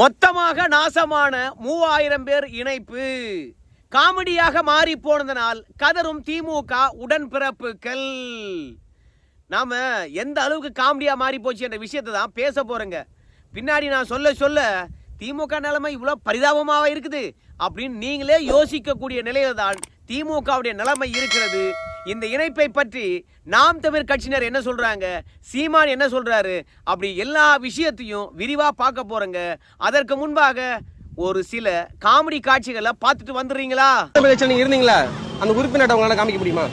மொத்தமாக நாசமான மூவாயிரம் பேர் இணைப்பு. காமெடியாக மாறி போனதனால் கதரும் திமுக உடன்பிறப்புகள் நாம எந்த அளவுக்கு காமெடியா மாறி போச்சு என்ற விஷயத்தை தான் பேச போறேங்க. பின்னாடி நான் சொல்ல சொல்ல திமுக நிலைமை இவ்வளவு பரிதாபமாக இருக்குது அப்படின்னு நீங்களே யோசிக்கக்கூடிய நிலையில தான் திமுகவுடைய நிலைமை இருக்கிறது. இந்த இணைப்பை பற்றி நாம் தமிழ் கட்சியினர் என்ன சொல்றாங்க? சீமான் என்ன சொல்றாரு? அப்படி எல்லா விஷயத்தையும் விரிவா பார்க்க போறேங்க. அதற்கு முன்பாக ஒரு சில காமெடி காட்சிகளை பார்த்துட்டு வந்துடுறீங்களா? பிரச்சனை நீங்க இருந்தீங்களா? அந்த உறுப்பினர்கிட்ட உங்களால காமிக்க முடியுமா?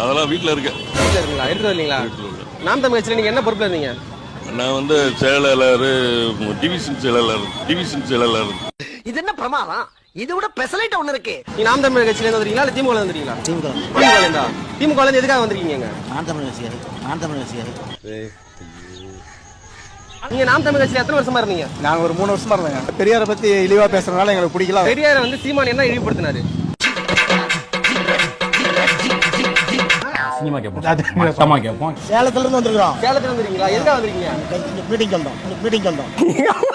அதெல்லாம் வீட்டில் இருக்க வீட்டுல இருக்கீங்களா? எடுத்து நாம் தமிழ் கட்சியில நீங்க என்ன பொறுப்புல இருந்தீங்க? நான் வந்து செயலாளர் டிவிஷன் செயலாளர் டிவிஷன் செயலாளர். இது என்ன பிரமாதம்? இது விட பெசலைட் ஒண்ணு இருக்கு. நீங்க நாம் தமிழ் கட்சியில இருந்து வந்தீங்களா இல்ல திமுக வந்துறீங்களா திமுக திமுக இருந்தா? திமுக இருந்து எதுக்காக வந்திருக்கீங்க நான் தமிழ் ரசிகர் நான் தமிழ் ரசிகர் நீங்க நாம் தமிழ் கட்சியில எத்தனை வருஷமா இருந்தீங்க? நாங்க ஒரு மூணு வருஷமா இருந்தேங்க. பெரியாரை பத்தி இழிவா பேசுறதுனால எங்களுக்கு பிடிக்கல. பெரியார வந்து சீமான் என்ன இழிவுபடுத்தினாரு? சினிமா கேட்போம் மட்டமா கேட்போம் சேலத்துல இருந்து வந்திருக்கிறோம். சேலத்துல வந்துருக்கீங்களா? எதுக்காக வந்திருக்கீங்க? மீட்டிங் வந்தோம் மீட்டிங் வந்தோம்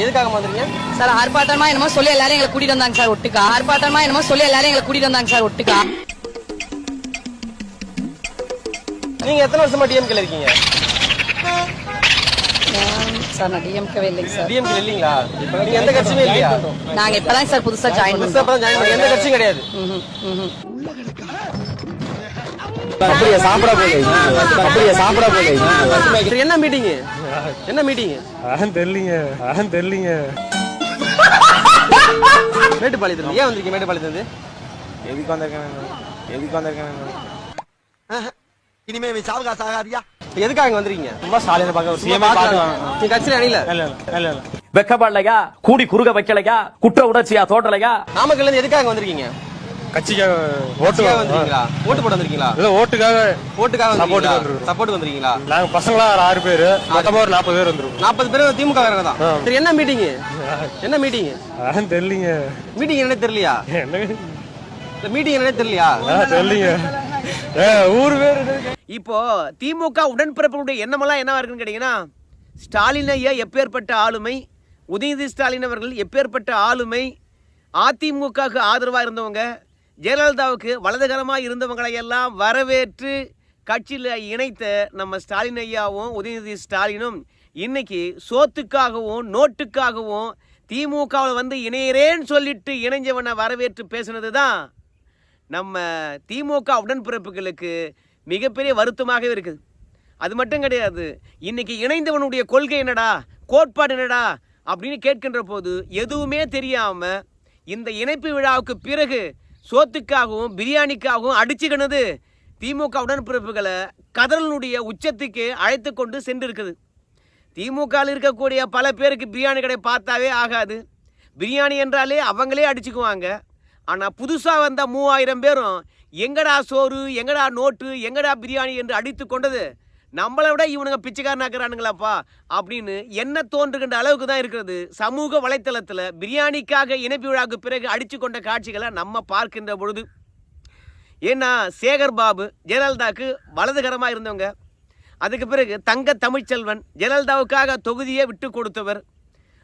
எதுக்காக வந்திருக்கீங்க சார் ஆர்ப்பாட்டமா என்னமோ சொல்லி எல்லாரும் எங்களை கூட்டிட்டு வந்தாங்க சார் ஒட்டுக்கா. ஆர்ப்பாட்டமா என்னமோ சொல்லி எல்லாரும் எங்களை கூட்டிட்டு வந்தாங்க சார் ஒட்டுக்கா. நீங்க எத்தனை வருஷமா டிஎம்கேல இருக்கீங்க? சார் நான் டிஎம்கவே இல்லைங்க சார். டிஎம்கே இல்லீங்களா? நீங்க எந்த கட்சியுமே இல்லையா? நாங்க இப்பதான் சார் புதுசா ஜாயின் பண்ணோம் பண்ணீங்க. எந்த கட்சியும் கிடையாது. அப்படியே? சாப்பிட போகுது அப்படியே? சாப்பிட சரி, என்ன மீட்டிங் என்ன மீட்டிங் தெரியலீங்க தெரியலீங்க. மேட்டுப்பாளையத்துல ஏன் வந்திருக்கீங்க மேட்டுப்பாளையத்துல எதுக்கு வந்திருக்கேன் எதுக்கு வந்திருக்கேன் இனிமே இவன் சாவகாச ஆகாதியா? எதுக்காக இங்க வந்திருக்கீங்க? ரொம்ப ஒரு சும்மா சிஎம். நீங்க கட்சியில அணியில இல்ல இல்ல இல்ல இல்ல. வெக்கப்படலையா? கூடி குறுக வைக்கலையா? குற்ற உணர்ச்சியா? தோட்டலையா நாமக்கல்ல இருந்து எதுக்காக வந்திருக்கீங்க? கட்சிக்காக ஓட்டு வந்திருக்கீங்களா? ஓட்டு போட வந்திருக்கீங்களா? இல்ல ஓட்டுக்காக ஓட்டுக்காக வந்திருக்கோம். சப்போர்ட் வந்திருக்கீங்களா? நாங்க பசங்களா ஒரு ஆறு பேரு மொத்தமா ஒரு நாற்பது பேர் வந்துருக்கோம். நாற்பது பேர் திமுக காரங்க தான். சரி என்ன மீட்டிங் என்ன மீட்டிங் அதான் தெரியலீங்க. மீட்டிங் என்ன தெரியலையா? என்ன இந்த மீட்டிங் என்ன தெரியலையா? தெரியலீங்க. ஊர் பேர் இப்போ திமுக உடன்பிறப்புடைய எண்ணமெல்லாம் என்னவா இருக்குன்னு கேட்டீங்கன்னா ஸ்டாலின் ஐயா எப்பேற்பட்ட ஆளுமை உதயநிதி ஸ்டாலின் அவர்கள் எப்பேற்பட்ட ஆளுமை அதிமுகவுக்கு ஆதரவாக இருந்தவங்க ஜெயலலிதாவுக்கு வலதுகரமாக இருந்தவங்களை எல்லாம் வரவேற்று கட்சியில் இணைத்த நம்ம ஸ்டாலின் ஐயாவும் உதயநிதி ஸ்டாலினும் இன்னைக்கு சோத்துக்காகவும் நோட்டுக்காகவும் திமுகவில் வந்து இணையறேன்னு சொல்லிட்டு இணைஞ்சவனை வரவேற்று பேசுனது தான் நம்ம திமுக உடன்பிறப்புகளுக்கு மிகப்பெரிய வருத்தமாகவே இருக்குது. அது மட்டும் கிடையாது இன்னைக்கு இணைந்தவனுடைய கொள்கை என்னடா கோட்பாடு என்னடா அப்படின்னு கேட்கின்ற போது எதுவுமே தெரியாமல் இந்த இணைப்பு விழாவுக்கு பிறகு சோத்துக்காகவும் பிரியாணிக்காகவும் அடிச்சுக்கினது திமுக உடன்பிறப்புகளை கதறலுடைய உச்சத்துக்கு அழைத்து கொண்டு சென்றிருக்குது. திமுகவில் இருக்கக்கூடிய பல பேருக்கு பிரியாணி கடை பார்த்தாவே ஆகாது. பிரியாணி என்றாலே அவங்களே அடிச்சுக்குவாங்க. ஆனால் புதுசாக வந்த மூவாயிரம் பேரும் எங்கடா சோறு எங்கடா நோட்டு எங்கடா பிரியாணி என்று அடித்து கொண்டது நம்மளை விட இவனுங்க பிச்சைக்காரனாக்குறானுங்களாப்பா அப்படின்னு என்ன தோன்றுகின்ற அளவுக்கு தான் இருக்கிறது. சமூக வலைத்தளத்தில் பிரியாணிக்காக இணைப்பு விழாவுக்கு பிறகு அடித்து கொண்ட காட்சிகளை நம்ம பார்க்கின்ற பொழுது ஏன்னா சேகர் பாபு ஜெயலலிதாவுக்கு வலதுகரமாக இருந்தவங்க. அதுக்கு பிறகு தங்க தமிழ்ச்செல்வன் ஜெயலலிதாவுக்காக தொகுதியை விட்டு கொடுத்தவர்.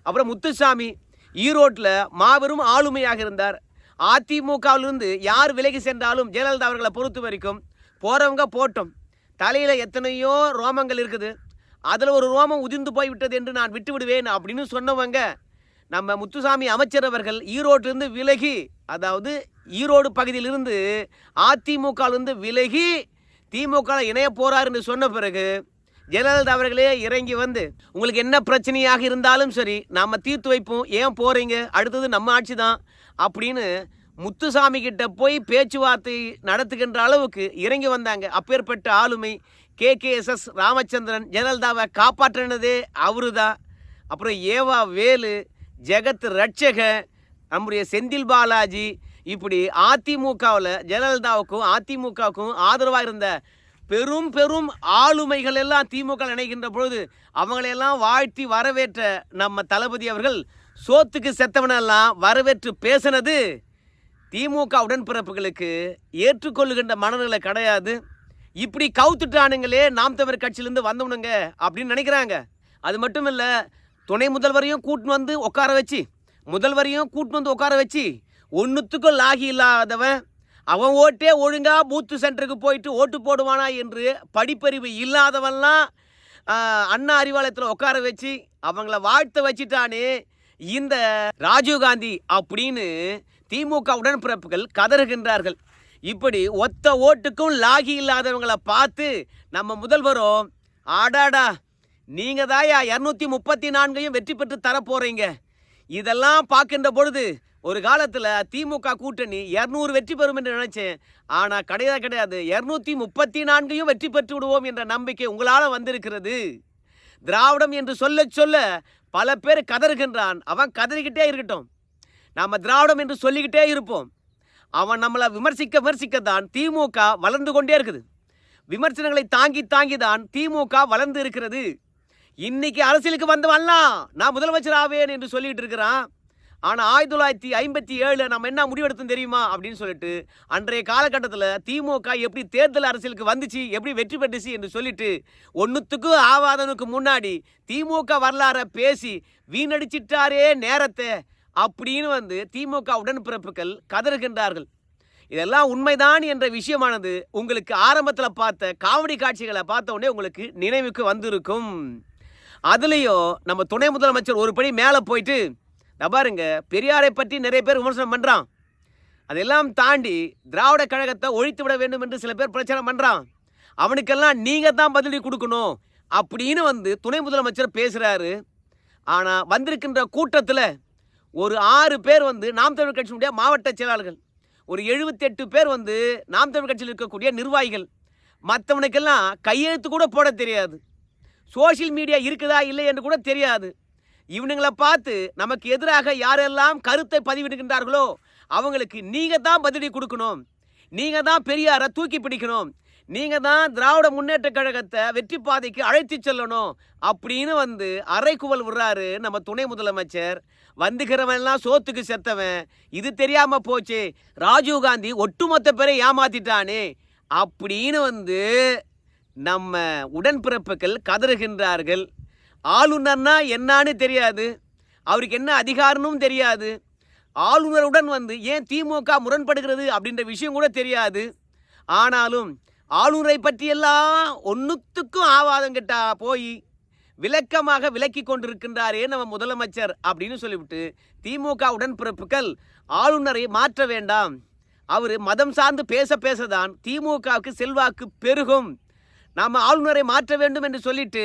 அப்புறம் முத்துசாமி ஈரோட்டில் மாபெரும் ஆளுமையாக இருந்தார். அதிமுகவிலிருந்து யார் விலகி சென்றாலும் ஜெயலலிதா அவர்களை பொறுத்த வரைக்கும் போகிறவங்க போட்டோம். தலையில் எத்தனையோ ரோமங்கள் இருக்குது. அதில் ஒரு ரோமம் உதிர்ந்து போய் விட்டது என்று நான் விட்டு விடுவேன் அப்படின்னு சொன்னவங்க நம்ம முத்துசாமி அமைச்சர் அவர்கள் ஈரோட்டிலிருந்து விலகி அதாவது ஈரோடு பகுதியிலிருந்து அதிமுகவிலிருந்து விலகி திமுக இணைய போகிறாருன்னு என்று சொன்ன பிறகு ஜெயலலிதா அவர்களே இறங்கி வந்து உங்களுக்கு என்ன பிரச்சனையாக இருந்தாலும் சரி நம்ம தீர்த்து வைப்போம். ஏன் போகிறீங்க அடுத்தது நம்ம ஆட்சி தான். அப்படின்னு முத்துசாமி கிட்ட போய் பேச்சுவார்த்தை நடத்துகின்ற அளவுக்கு இறங்கி வந்தாங்க. அப்பேற்பட்ட ஆளுமை K. K. S. S. Ramachandran ஜெயலலிதாவை காப்பாற்றினதே அவரு தான் அப்புறம் ஏவா வேலு ஜெகத் ரட்சக நம்முடைய செந்தில் பாலாஜி இப்படி அதிமுகவில் ஜெயலலிதாவுக்கும் அதிமுகவுக்கும் ஆதரவாக இருந்த பெரும் பெரும் ஆளுமைகள் எல்லாம் திமுக நினைக்கின்ற பொழுது அவங்களையெல்லாம் வாழ்த்தி வரவேற்ற நம்ம தளபதி அவர்கள் சோத்துக்கு செத்தவனெல்லாம் வரவேற்று பேசினது திமுக உடன்பிறப்புகளுக்கு ஏற்றுக்கொள்ளுகின்ற மனநிலை கிடையாது. இப்படி கவுத்துட்டானுங்களே நாம் தமிழர் கட்சியிலேருந்து வந்தவனுங்க அப்படின்னு நினைக்கிறாங்க. அது மட்டும் இல்லை துணை முதல்வரையும் கூட்டின்னு வந்து உட்கார வச்சு முதல்வரையும் கூட்டின்னு வந்து உட்கார வச்சு ஒன்றுத்துக்கும் லாகி இல்லாதவன் அவன் ஓட்டே ஒழுங்கா பூத்து சென்டருக்கு போயிட்டு ஓட்டு போடுவானா என்று படிப்பறிவு இல்லாதவன்லாம் அண்ணா அறிவாலயத்தில் உட்கார வச்சு அவங்கள வாழ்த்த வச்சுட்டானே இந்த ராஜீவ்காந்தி அப்படின்னு திமுக உடன்பிறப்புகள் கதறுகின்றார்கள். இப்படி ஒத்த ஓட்டுக்கும் லாகி இல்லாதவங்களை பார்த்து நம்ம முதல்வரும் ஆடாடா நீங்கள் தாயா இரநூத்தி முப்பத்தி நான்கையும் வெற்றி பெற்று தரப்போகிறீங்க இதெல்லாம் பார்க்கின்ற பொழுது ஒரு காலத்தில் திமுக கூட்டணி இரநூறு வெற்றி பெறும் என்று நினைச்சேன். ஆனால் கிடையாது கிடையாது. இரநூத்தி முப்பத்தி நான்கையும் வெற்றி பெற்று விடுவோம் என்ற நம்பிக்கை உங்களால் வந்திருக்கிறது. திராவிடம் என்று சொல்ல சொல்ல பல பேர் கதறுகின்றான். அவன் கதறிக்கிட்டே இருக்கட்டும். நாம் திராவிடம் என்று சொல்லிக்கிட்டே இருப்போம். அவன் நம்மளை விமர்சிக்க விமர்சிக்கத்தான் திமுக வளர்ந்து கொண்டே இருக்குது. விமர்சனங்களை தாங்கி தாங்கி தான் திமுக வளர்ந்து இருக்கிறது. இன்னைக்கு அரசியலுக்கு வந்தவன்லாம் நான் முதலமைச்சர் ஆவேன் என்று சொல்லிட்டு இருக்கிறான். ஆனால் ஆயிரத்தி தொள்ளாயிரத்தி ஐம்பத்தி ஏழில் நம்ம என்ன முடிவெடுத்தோம் தெரியுமா அப்படின்னு சொல்லிட்டு அன்றைய காலகட்டத்தில் திமுக எப்படி தேர்தல் அரசியலுக்கு வந்துச்சு எப்படி வெற்றி பெற்றுச்சு என்று சொல்லிட்டு ஒன்றுத்துக்கும் ஆவாதனுக்கு முன்னாடி திமுக வரலாறை பேசி வீணடிச்சிட்டாரே நேரத்தை. அப்படின்னு வந்து திமுக உடன்பிறப்புகள் கதறுகின்றார்கள். இதெல்லாம் உண்மைதான் என்ற விஷயமானது உங்களுக்கு ஆரம்பத்தில் பார்த்த காமெடி காட்சிகளை பார்த்த உடனே உங்களுக்கு நினைவுக்கு வந்திருக்கும். அதுலேயும் நம்ம துணை முதலமைச்சர் ஒரு படி மேலே போயிட்டு பாருங்க பெரியாரை பற்றி நிறைய பேர் விமர்சனம் பண்ணுறான் அதெல்லாம் தாண்டி திராவிட கழகத்தை ஒழித்து விட வேண்டும் என்று சில பேர் பிரச்சாரம் பண்ணுறான் அவனுக்கெல்லாம் நீங்கள் தான் பதிலடி கொடுக்கணும் அப்படின்னு வந்து துணை முதலமைச்சர் பேசுகிறாரு ஆனால் வந்திருக்கின்ற கூட்டத்தில் ஒரு ஆறு பேர் வந்து நாம் தமிழ் கட்சியினுடைய மாவட்ட செயலாளர்கள் ஒரு எழுபத்தெட்டு பேர் வந்து நாம் தமிழ் கட்சியில் இருக்கக்கூடிய நிர்வாகிகள். மற்றவனுக்கெல்லாம் கையெழுத்து கூட போட தெரியாது. சோஷியல் மீடியா இருக்குதா இல்லை என்று கூட தெரியாது. இவனுங்களை பார்த்து நமக்கு எதிராக யாரெல்லாம் கருத்தை பதிவிடுகின்றார்களோ அவங்களுக்கு நீங்கள் தான் பதிலடி கொடுக்கணும். நீங்கள் தான் பெரியாரை தூக்கி பிடிக்கணும். நீங்கள் தான் திராவிட முன்னேற்ற கழகத்தை வெற்றி பாதைக்கு அழைத்து செல்லணும் அப்படின்னு வந்து அரைக்குவல் விடுறாரு நம்ம துணை முதலமைச்சர். வந்துக்கிறவன் எல்லாம் சோத்துக்கு செத்தவன். இது தெரியாம போச்சு. ராஜீவ்காந்தி ஒட்டுமொத்த பேரை ஏமாத்திட்டானே. அப்படின்னு வந்து நம்ம உடன்பிறப்புகள் கதறுகின்றார்கள். ஆளுநர்னா என்னான்னு தெரியாது. அவருக்கு என்ன அதிகாரமும் தெரியாது. ஆளுநருடன் வந்து ஏன் திமுக முரண்படுகிறது அப்படின்ற விஷயம் கூட தெரியாது. ஆனாலும் ஆளுநரை பற்றியெல்லாம் ஒன்றுத்துக்கும் ஆவாதம் கிட்டா போய் விளக்கமாக விளக்கி கொண்டிருக்கின்றாரே நம்ம முதலமைச்சர் அப்படின்னு சொல்லிவிட்டு திமுக உடன்பிறப்புகள் ஆளுநரை மாற்ற வேண்டாம். அவர் மதம் சார்ந்து பேச பேசதான் திமுகவுக்கு செல்வாக்கு பெருகும். நாம் ஆளுநரை மாற்ற வேண்டும் என்று சொல்லிட்டு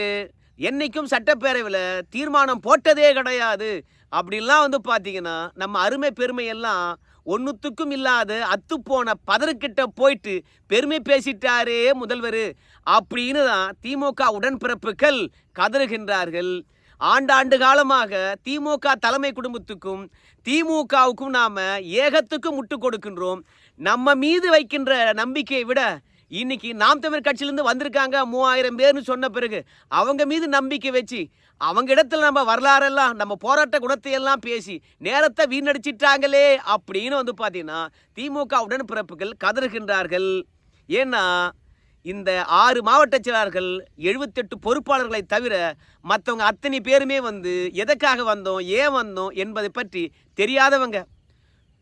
என்னைக்கும் சட்டப்பேரவையில் தீர்மானம் போட்டதே கிடையாது. அப்படிலாம் வந்து பார்த்தீங்கன்னா நம்ம அருமை பெருமை எல்லாம் ஒன்றுத்துக்கும் இல்லாத அத்துப்போன பதறுக்கிட்ட போயிட்டு பெருமை பேசிட்டாரே முதல்வர். அப்படின்னு தான் திமுக உடன்பிறப்புகள் கதறுகின்றார்கள். ஆண்டாண்டு காலமாக திமுக தலைமை குடும்பத்துக்கும் திமுகவுக்கும் நாம் ஏகத்துக்கும் முட்டு கொடுக்கின்றோம். நம்ம மீது வைக்கின்ற நம்பிக்கையை விட இன்னைக்கு நாம் தமிழ் கட்சியிலேருந்து வந்திருக்காங்க மூவாயிரம் பேர்னு சொன்ன பிறகு அவங்க மீது நம்பிக்கை வச்சு அவங்க இடத்துல நம்ம வரலாறெல்லாம் நம்ம போராட்ட குணத்தை எல்லாம் பேசி நேரத்தை வீணடிச்சிட்டாங்களே அப்படின்னு வந்து பார்த்தீங்கன்னா திமுக உடன்பிறப்புகள் கதறுகின்றார்கள். ஏன்னா இந்த ஆறு மாவட்ட செயலாளர்கள் எழுபத்தெட்டு பொறுப்பாளர்களை தவிர மற்றவங்க அத்தனை பேருமே வந்து எதற்காக வந்தோம் ஏன் வந்தோம் என்பதை பற்றி தெரியாதவங்க.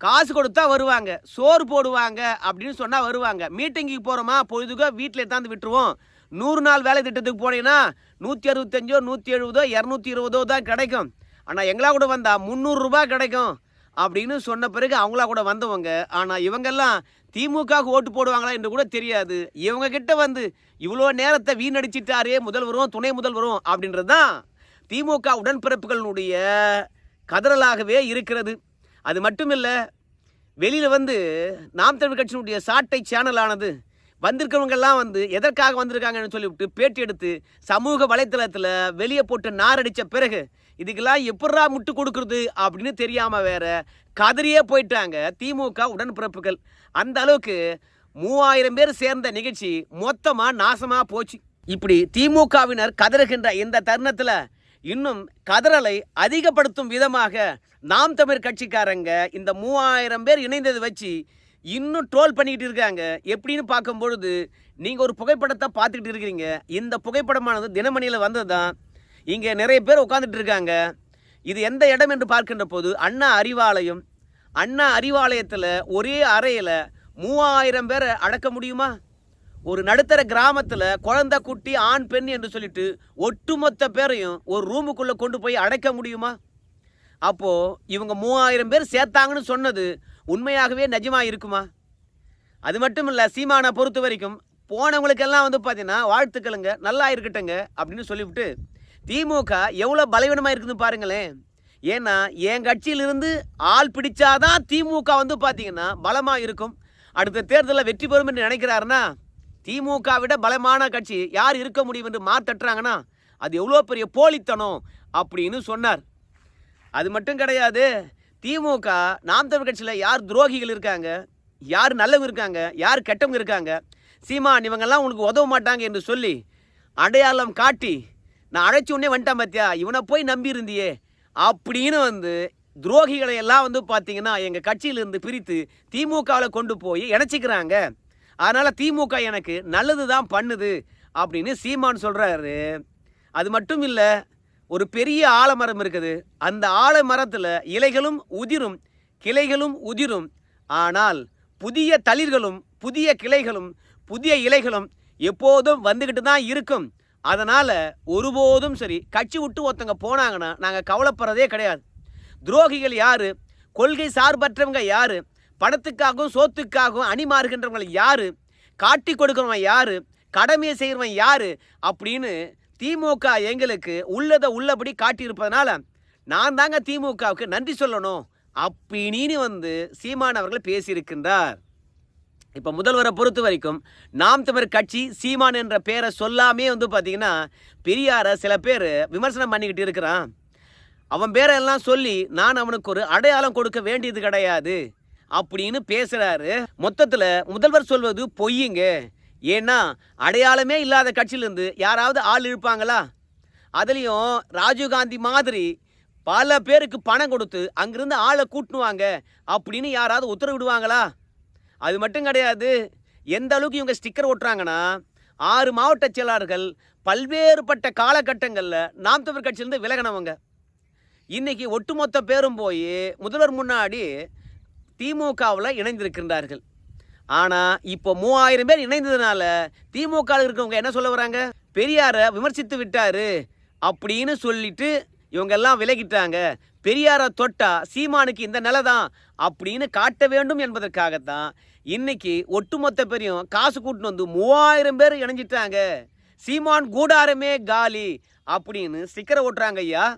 காசு கொடுத்தா வருவாங்க சோறு போடுவாங்க அப்படின்னு சொன்னால் வருவாங்க. மீட்டிங்குக்கு போகிறோமா பொழுதுக்கோ வீட்டில் எடுத்தாந்து விட்டுருவோம். நூறு நாள் வேலை திட்டத்துக்கு போனீங்கன்னா நூற்றி அறுபத்தஞ்சோ நூற்றி எழுபதோ இரநூத்தி இருபதோ தான் கிடைக்கும். ஆனால் எங்களா கூட வந்தால் முந்நூறுரூபா கிடைக்கும் அப்படின்னு சொன்ன பிறகு அவங்களா கூட வந்தவங்க. ஆனால் இவங்கெல்லாம் திமுக ஓட்டு போடுவாங்களா என்று கூட தெரியாது. இவங்க கிட்ட வந்து இவ்வளோ நேரத்தை வீணடிச்சிட்டாரே முதல்வரும் துணை முதல்வரும் அப்படின்றது தான் திமுக உடன்பிறப்புகளினுடைய கதறலாகவே இருக்கிறது. அது மட்டும் இல்லை வெளியில் வந்து நாம் தமிழ் கட்சியினுடைய சாட்டை சேனலானது வந்திருக்கிறவங்கெல்லாம் வந்து எதற்காக வந்திருக்காங்கன்னு சொல்லிவிட்டு பேட்டி எடுத்து சமூக வலைத்தளத்தில் வெளியே போட்டு நாரடித்த பிறகு இதுக்கெல்லாம் எப்படா முட்டு கொடுக்குறது? அப்படின்னு தெரியாமல் வேற கதறியே போயிட்டாங்க திமுக உடன்பிறப்புகள். அந்த அளவுக்கு மூவாயிரம் பேர் சேர்ந்த நிகழ்ச்சி மொத்தமாக நாசமாக போச்சு. இப்படி திமுகவினர் கதறுகின்ற இந்த தருணத்தில் இன்னும் கதறலை அதிகப்படுத்தும் விதமாக நாம் தமிழ் கட்சிக்காரங்க இந்த மூவாயிரம் பேர் இணைந்தது வச்சு இன்னும் ட்ரோல் பண்ணிக்கிட்டு இருக்காங்க. எப்படின்னு பார்க்கும்பொழுது நீங்கள் ஒரு புகைப்படத்தை பார்த்துக்கிட்டு இருக்கிறீங்க. இந்த புகைப்படமானது தினமணியில் வந்தது தான் இங்கே நிறைய பேர் உட்காந்துட்டு இருக்காங்க. இது எந்த இடம் என்று பார்க்கின்ற போது அண்ணா அறிவாலயம். அண்ணா அறிவாலயத்தில் ஒரே அறையில் மூவாயிரம் பேரை அடக்க முடியுமா? ஒரு நடுத்தர கிராமத்தில் குழந்தை குட்டி ஆண் பெண் என்று சொல்லிட்டு ஒட்டுமொத்த பேரையும் ஒரு ரூமுக்குள்ளே கொண்டு போய் அடைக்க முடியுமா? அப்போது இவங்க மூவாயிரம் பேர் சேர்த்தாங்கன்னு சொன்னது உண்மையாகவே நிஜமாக இருக்குமா? அது மட்டும் இல்லை சீமானை பொறுத்த வரைக்கும் போனவங்களுக்கெல்லாம் வந்து பார்த்தீங்கன்னா வாழ்த்துக்களுங்க நல்லா இருக்கட்டுங்க அப்படின்னு சொல்லிவிட்டு திமுக எவ்வளோ பலவீனமாக இருக்குதுன்னு பாருங்களேன். ஏன்னா என் கட்சியிலிருந்து ஆள் பிடிச்சாதான் திமுக வந்து பார்த்தீங்கன்னா பலமாக இருக்கும். அடுத்த தேர்தலில் வெற்றி பெறும் என்று நினைக்கிறாருன்னா திமுக விட பலமான கட்சி யார் இருக்க முடியும் என்று மாத்தட்டுறாங்கன்னா அது எவ்வளோ பெரிய போலித்தனம் அப்படின்னு சொன்னார். அது மட்டும் கிடையாது திமுக நாம் தமிழ் கட்சியில் யார் துரோகிகள் இருக்காங்க யார் நல்லவங்க இருக்காங்க யார் கெட்டவங்க இருக்காங்க சீமான் இவங்கெல்லாம் உனக்கு உதவ மாட்டாங்க என்று சொல்லி அடையாளம் காட்டி நான் அழைச்சி உடனே வந்துட்டேன் பார்த்தியா இவனை போய் நம்பி இருந்தியே அப்படின்னு வந்து துரோகிகளை எல்லாம் வந்து பார்த்தீங்கன்னா எங்கள் கட்சியிலிருந்து பிரித்து திமுகவில் கொண்டு போய் இணைச்சிக்கிறாங்க. அதனால் திமுக எனக்கு நல்லது தான் பண்ணுது அப்படின்னு சீமான் சொல்கிறாரு அது மட்டும் இல்லை ஒரு பெரிய ஆலமரம் இருக்குது. அந்த ஆலமரத்தில் இலைகளும் உதிரும் கிளைகளும் உதிரும். ஆனால் புதிய தளிர்களும் புதிய கிளைகளும் புதிய இலைகளும் எப்போதும் வந்துக்கிட்டு தான் இருக்கும். அதனால் ஒருபோதும் சரி கட்சி விட்டு ஒருத்தங்க போனாங்கன்னா நாங்கள் கவலைப்படுறதே கிடையாது. துரோகிகள் யார்? கொள்கை சார்பற்றவங்க யார்? பணத்துக்காகவும் சோத்துக்காகவும் அணிமாறுகின்றவங்க யார்? காட்டி கொடுக்குறவன் யார்? கடமையை செய்கிறவன் யார்? அப்படின்னு திமுக எங்களுக்கு உள்ளதை உள்ளபடி காட்டியிருப்பதனால நான் தாங்க திமுகவுக்கு நன்றி சொல்லணும். அப்படின்னு வந்து சீமான் அவர்கள் பேசியிருக்கின்றார். இப்போ முதல்வரை பொறுத்த வரைக்கும் நாம் தமிழர் கட்சி சீமான் என்ற பேரை சொல்லாமே வந்து பார்த்தீங்கன்னா பெரியாரை சில பேர் விமர்சனம் பண்ணிக்கிட்டு இருக்கிறான். அவன் பேரெல்லாம் சொல்லி நான் அவனுக்கு ஒரு அடையாளம் கொடுக்க வேண்டியது கிடையாது. அப்படின்னு பேசுகிறாரு மொத்தத்தில் முதல்வர் சொல்வது பொய்யுங்க. ஏன்னா அடையாளமே இல்லாத கட்சியிலேருந்து யாராவது ஆள் இழுப்பாங்களா? அதுலேயும் ராஜீவ்காந்தி மாதிரி பல பேருக்கு பணம் கொடுத்து அங்கிருந்து ஆளை கூட்டுனுவாங்க அப்படின்னு யாராவது உத்தரவிடுவாங்களா? அது மட்டும் கிடையாது. எந்த அளவுக்கு இவங்க ஸ்டிக்கர் ஓட்டுறாங்கன்னா ஆறு மாவட்ட செயலாளர்கள் பல்வேறுபட்ட காலகட்டங்களில் நாம் தமிழ் கட்சியிலேருந்து விலகினவங்க. இன்றைக்கி ஒட்டுமொத்த பேரும் போய் முதல்வர் முன்னாடி திமுகவில் இணைந்திருக்கின்றார்கள். ஆனால் இப்போ மூவாயிரம் பேர் இணைந்ததுனால திமுக இருக்கவங்க என்ன சொல்ல வராங்க? பெரியாரை விமர்சித்து விட்டாரு அப்படின்னு சொல்லிட்டு இவங்க எல்லாம் விலகிட்டாங்க. பெரியாரை தொட்டா சீமானுக்கு இந்த நிலை தான் அப்படின்னு காட்ட வேண்டும் என்பதற்காகத்தான் இன்னைக்கு ஒட்டுமொத்த பெரியும் காசு கூட்டின்னு வந்து மூவாயிரம் பேர் இணைஞ்சிட்டாங்க. சீமான் கூடாரமே காலி அப்படின்னு ஸ்டிக்கரை ஓட்டுறாங்க ஐயா.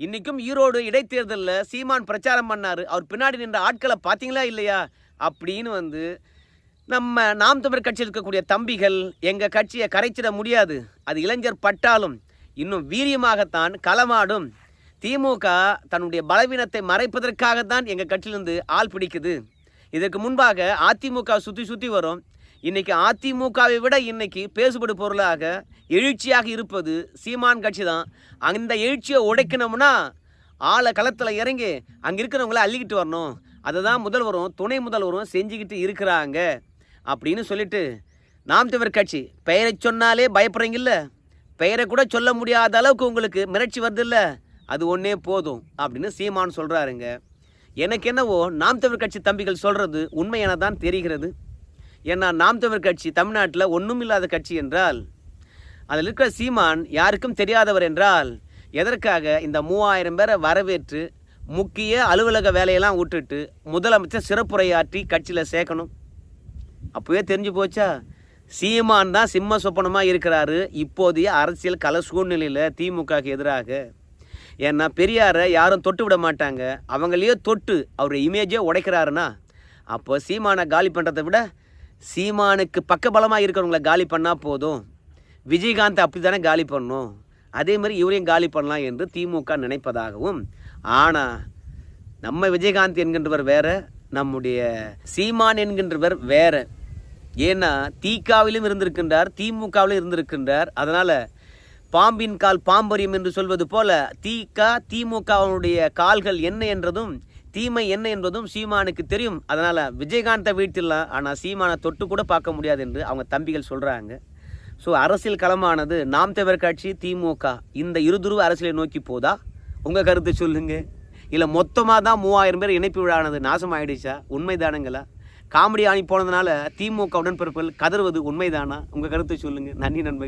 இன்னைக்கும் ஈரோடு இடைத்தேர்தலில் சீமான் பிரச்சாரம் பண்ணார். அவர் பின்னாடி நின்ற ஆட்களை பார்த்தீங்களா இல்லையா? அப்படின்னு வந்து நம்ம நாம் தமிழர் கட்சியில் இருக்கக்கூடிய தம்பிகள் எங்கள் கட்சியை கரைச்சிட முடியாது. அது இளைஞர் பட்டாலும் இன்னும் வீரியமாகத்தான் களமாடும். திமுக தன்னுடைய பலவீனத்தை மறைப்பதற்காகத்தான் எங்கள் கட்சியிலிருந்து ஆள் பிடிக்குது. இதற்கு முன்பாக அதிமுக சுற்றி சுற்றி வரும். இன்றைக்கி அதிமுகவை விட இன்றைக்கி பேசுபடு பொருளாக எழுச்சியாக இருப்பது சீமான் கட்சி தான். அந்த எழுச்சியை உடைக்கணும்னா ஆளை களத்தில் இறங்கி அங்கே இருக்கிறவங்கள அள்ளிக்கிட்டு வரணும். அதுதான் முதல்வரும் துணை முதல்வரும் செஞ்சுக்கிட்டு இருக்கிறாங்க. அப்படின்னு சொல்லிட்டு நாம் தமிழர் கட்சி பெயரை சொன்னாலே பயப்படுறீங்கல்ல? பெயரை கூட சொல்ல முடியாத அளவுக்கு உங்களுக்கு மிரட்சி வருதுல்ல? அது ஒன்றே போதும் அப்படின்னு சீமான் சொல்கிறாருங்க எனக்கு என்னவோ நாம் தமிழ் கட்சி தம்பிகள் சொல்கிறது உண்மையான தான் தெரிகிறது. ஏன்னா நாம் தமிழ் கட்சி தமிழ்நாட்டில் ஒன்றும் இல்லாத கட்சி என்றால் அதில் இருக்கிற சீமான் யாருக்கும் தெரியாதவர் என்றால் எதற்காக இந்த மூவாயிரம் பேரை வரவேற்று முக்கிய அலுவலக வேலையெல்லாம் விட்டுட்டு முதலமைச்சர் சிறப்புரையாற்றி கட்சியில் சேர்க்கணும்? அப்போவே தெரிஞ்சு போச்சா? சீமான் தான் சிம்ம சொப்பனமாக இருக்கிறாரு. இப்போதைய அரசியல் கல சூழ்நிலையில் திமுகக்கு எதிராக. ஏன்னா பெரியாரை யாரும் தொட்டு விட மாட்டாங்க. அவங்களையே தொட்டு அவர் இமேஜே உடைக்கிறாருன்னா அப்போ சீமானை காலி பண்ணுறதை விட சீமானுக்கு பக்கபலமாக இருக்கிறவங்கள காலி பண்ணால் போதும். விஜயகாந்த் அப்படி தானே காலி பண்ணணும். அதே மாதிரி இவரையும் காலி பண்ணலாம் என்று திமுக நினைப்பதாகவும் ஆனால் நம்ம விஜயகாந்த் என்கின்றவர் வேற நம்முடைய சீமான் என்கின்றவர் வேற. ஏன்னா தீகாவிலும் இருந்திருக்கின்றார் திமுகவிலும் இருந்திருக்கின்றார். அதனால் பாம்பின் கால் பாம்பரியம் என்று சொல்வது போல தீகா திமுகவினுடைய கால்கள் என்ன என்றதும் தீமை என்ன என்பதும் சீமானுக்கு தெரியும். அதனால் விஜயகாந்தை வீழ்த்திடலாம். ஆனால் சீமானை தொட்டு கூட பார்க்க முடியாது என்று அவங்க தம்பிகள் சொல்கிறாங்க ஸோ அரசியல் களமானது நாம் தவிர கட்சி திமுக இந்த இருதுருவ அரசியலை நோக்கி போதா? உங்கள் கருத்து சொல்லுங்கள் இல்லை மொத்தமாக தான் மூவாயிரம் பேர் இணைப்பு விழானது நாசம் ஆயிடுச்சா உண்மைதானுங்களா? காமெடி ஆணி போனதுனால திமுக உடன்பிறப்புகள் கதறுவது உண்மைதானா? உங்க கருத்தை சொல்லுங்க. நன்றி நண்பர்கள்.